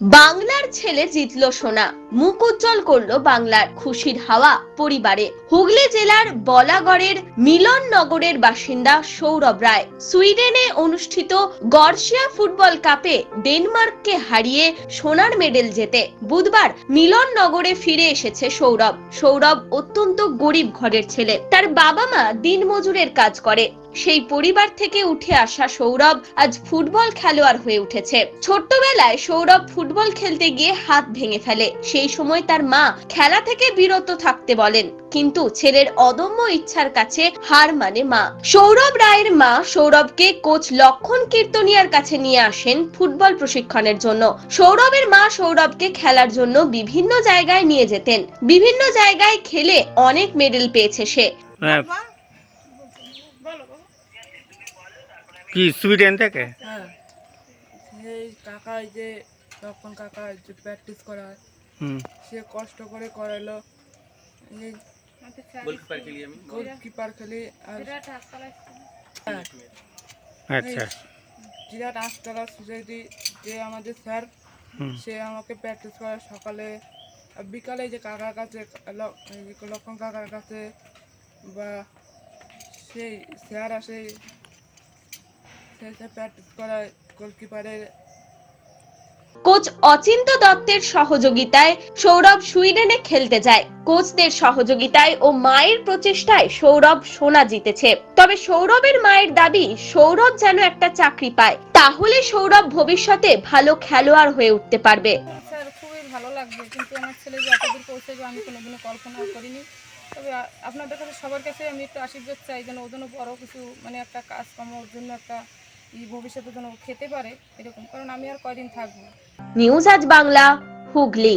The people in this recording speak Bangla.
বাংলার ছেলে জিতল সোনা। মুখ উজ্জ্বল করল বাংলার খুশির হাওয়া পরিবারে। হুগলি জেলার বলাগড়ের মিলন নগরের বাসিন্দা সৌরভ রায়। সুইডেনে অনুষ্ঠিত গর্ষিয়া ফুটবল কাপে ডেনমার্ককে হারিয়ে সোনার মেডেল জেতে। বুধবার মিলন নগরে ফিরে এসেছে সৌরভ। সৌরভ অত্যন্ত গরিব ঘরের ছেলে। তার বাবা মা দিনমজুরের কাজ করে। সেই পরিবার থেকে উঠে আসা সৌরভ আজ ফুটবল খেলোয়াড় হয়ে উঠেছে। ছোট্টবেলায় সৌরভ ফুটবল খেলতে গিয়ে হাত ভেঙে ফেলে। সেই সময় তার মা খেলা থেকে বিরত থাকতে বলেন কিন্তু ছেলের অদম্য ইচ্ছার কাছে হার মানে মা। সৌরভ রায়ের মা সৌরভকে কোচ লক্ষণ কীর্তনিয়ার কাছে নিয়ে আসেন ফুটবল প্রশিক্ষণের জন্য। সৌরভের মা সৌরভকে খেলার জন্য বিভিন্ন জায়গায় নিয়ে যেতেন। বিভিন্ন জায়গায় খেলে অনেক মেডেল পেয়েছে সে। হ্যাঁ। কি সুইডেন থেকে? হ্যাঁ। সেই কাকা যে তখন কাকা যে প্র্যাকটিস হুম। সে কষ্ট করে করালো গোলকিপার খেলি আর হ্যাঁ, আচ্ছা। জিরাট আটতলা সোসাইটি যে আমাদের স্যার সে আমাকে প্র্যাকটিস করে সকালে। আর বিকালে যে কাকার কাছে লক্ষণ কাকার কাছে বা সেই স্যার আসে প্র্যাকটিস গোলকিপারের কোচ অচিন্ত দত্তের সহযোগিতায় সৌরভ সুইডেনে খেলতে যায়। কোচদের সহযোগিতায় ও মায়ের প্রচেষ্টায় সৌরভ সোনা জিতেছে। তবে সৌরভের মায়ের দাবি সৌরভ যেন একটা চাকরি পায়। তাহলে সৌরভ ভবিষ্যতে ভালো খেলোয়াড় হয়ে উঠতে পারবে। স্যার খুবই ভালো লাগবে কিন্তু আমার ছেলে যে এতদূর পৌঁছাবে আমি কোনোদিনও কল্পনাও করিনি। তবে আপনাদের কাছে সবার কাছে আমি একটু আশীর্বাদ চাই যেন ও যেন বড় কিছু মানে একটা কাজকর্ম ওর জন্য একটা ভবিষ্যতে যেন খেতে পারে এরকম। কারণ আমি আর কয়দিন থাকব? নিউজ আজ বাংলা হুগলি।